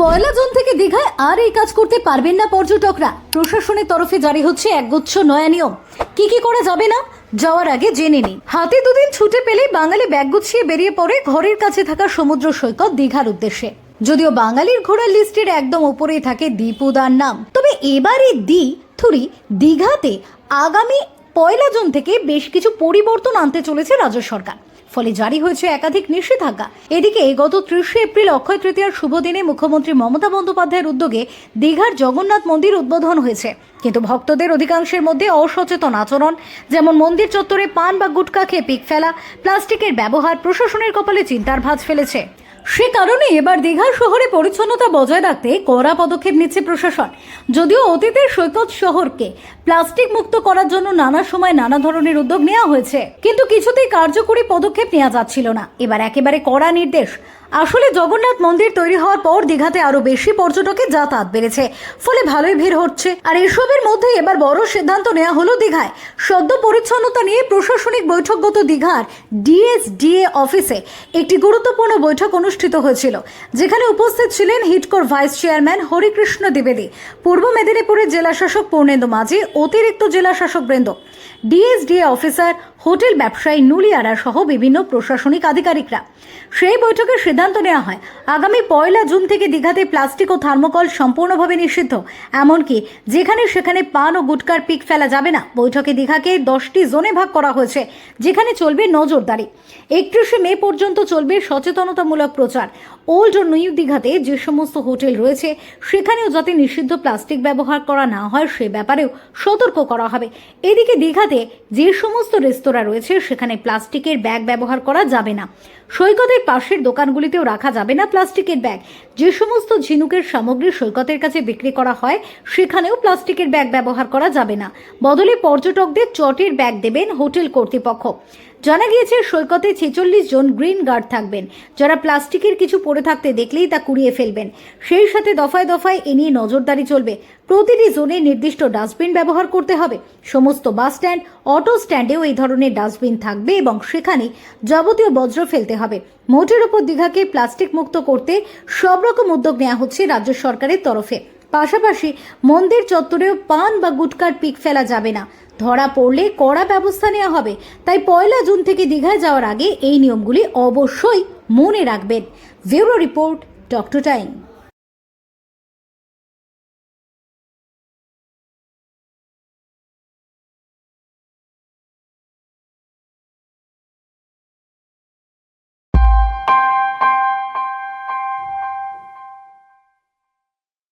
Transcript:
পয়লা June থেকে দীঘায় আর এই কাজ করতে পারবেন না পর্যটকরা। প্রশাসনের তরফে জারি হচ্ছে একগুচ্ছ নয়া নিয়ম। কি কি করা যাবে না, যাওয়ার আগে জেনে নিন। হাতে দুদিন ছুটে পেলে বাঙালি ব্যাগ গুছিয়ে বেরিয়ে পড়ে ঘরের কাছে থাকা সমুদ্র সৈকত দীঘার উদ্দেশ্যে। যদিও বাঙালির ঘোড়ার লিস্টের একদম উপরেই থাকে দীপুদার নাম। তবে এবারে দি, থুরি, দীঘাতে আগামী পয়লা জুন থেকে বেশ কিছু পরিবর্তন আনতে চলেছে রাজ্য সরকার। ফলে জারি হয়েছে একাধিক নিষেধাজ্ঞা। এদিকে গত ত্রিশে এপ্রিল অক্ষয় তৃতীয়ার শুভ দিনে মুখ্যমন্ত্রী মমতা বন্দ্যোপাধ্যায়ের উদ্যোগে দীঘার জগন্নাথ মন্দির উদ্বোধন হয়েছে। কিন্তু ভক্তদের অধিকাংশের মধ্যে অসচেতন আচরণ, যেমন মন্দির চত্বরে পান বা গুটকা খেয়ে পিক ফেলা, প্লাস্টিকের ব্যবহার, প্রশাসনের কপালে চিন্তার ভাঁজ ফেলেছে। সে কারণে এবার দীঘা শহরে পরিচ্ছন্নতা বজায় রাখতে কড়া পদক্ষেপ নিচ্ছে প্রশাসন। যদিও অতীতে সৈকত শহরকে প্লাস্টিক মুক্ত করার জন্য নানা সময় নানা ধরনের উদ্যোগ নেওয়া হয়েছে, কিন্তু কিছুতেই কার্যকরী পদক্ষেপ নেওয়া যাচ্ছিল না। এবার একেবারে কড়া নির্দেশ আসলে জগন্নাথ মন্দির তৈরি হওয়ার পর দীঘাতে আরও বেশি পর্যটকের যাতায়াত বেড়েছে। ফলে ভালোই ভিড় হচ্ছে। আর এসবের মধ্যে এবার বড় সিদ্ধান্ত নেওয়া হলো দীঘায়। সদ্য পরিচ্ছন্নতা নিয়ে প্রশাসনিক বৈঠকগত দীঘার ডিএসডিএ অফিসে একটি গুরুত্বপূর্ণ বৈঠক অনুষ্ঠিত হয়েছিল, যেখানে উপস্থিত ছিলেন হিটকোর ভাইস চেয়ারম্যান হরিকৃষ্ণ দ্বিবেদী, পূর্ব মেদিনীপুরের জেলা শাসক পূর্ণেন্দু মাঝি, অতিরিক্ত জেলা শাসক বৃন্দ। ডিএসডিএ অফিসার, হোটেল ব্যবসায়ী নুলিয়ারা সহ বিভিন্ন প্রশাসনিক আধিকারিকরা। সেই বৈঠকে সিদ্ধান্ত নেওয়া হয়। আগামী পয়লা জুন থেকে দীঘাতে প্লাস্টিক ও থার্মোকল সম্পূর্ণভাবে নিষিদ্ধ। এমনকি যেখানে সেখানে পান ও গুটকার পিক ফেলা যাবে না। বৈঠকে দীঘাকে দশটি জোনে ভাগ করা হয়েছে, যেখানে চলবে নজরদারি। একত্রিশে মে পর্যন্ত চলবে সচেতনতামূলক প্রচার। ওল্ড ও নিউ দীঘাতে যে সমস্ত হোটেল রয়েছে, সেখানেও যাতে নিষিদ্ধ প্লাস্টিক ব্যবহার করা না হয়, সে ব্যাপারেও সতর্ক করা হবে। এদিকে দীঘাতে যে সমস্ত রেস্তোরাঁ রয়েছে, সেখানে প্লাস্টিকের ব্যাগ ব্যবহার করা যাবে না। সৈকতের পাশের দোকানগুলিতেও রাখা যাবে না প্লাস্টিকের ব্যাগ। যে সমস্ত ঝিনুকের সামগ্রী সৈকতের কাছে বিক্রি করা হয়, সেখানেও প্লাস্টিকের ব্যাগ ব্যবহার করা যাবে না। বদলে পর্যটকদের চটের ব্যাগ দেবেন হোটেল কর্তৃপক্ষ। জানা গিয়েছে, সৈকতে ছেচল্লিশ জন গ্রিন গার্ড থাকবেন। যারা প্লাস্টিকের কিছু পড়ে থাকতে দেখলেই তা কুড়িয়ে ফেলবেন। সেই সাথে দফায় দফায় এ নিয়ে নজরদারি চলবে। প্রতিটি জোনে নির্দিষ্ট ডাস্টবিন ব্যবহার করতে হবে। সমস্ত বাস স্ট্যান্ড, অটো স্ট্যান্ডেও এই ধরনের ডাস্টবিন থাকবে এবং সেখানে যাবতীয় বজ্র ফেলতে হবে। মোটের ওপর দীঘাকে প্লাস্টিক মুক্ত করতে সব রকম উদ্যোগ নেওয়া হচ্ছে রাজ্য সরকারের তরফে। পাশাপাশি মন্দির চত্বরেও পান বা গুটকার পিক ফেলা যাবে না। ধরা পড়লে কড়া ব্যবস্থা নেওয়া হবে। তাই পয়লা জুন থেকে দীঘায় যাওয়ার আগে এই নিয়মগুলি অবশ্যই মনে রাখবেন। Bureau report, doctor time. you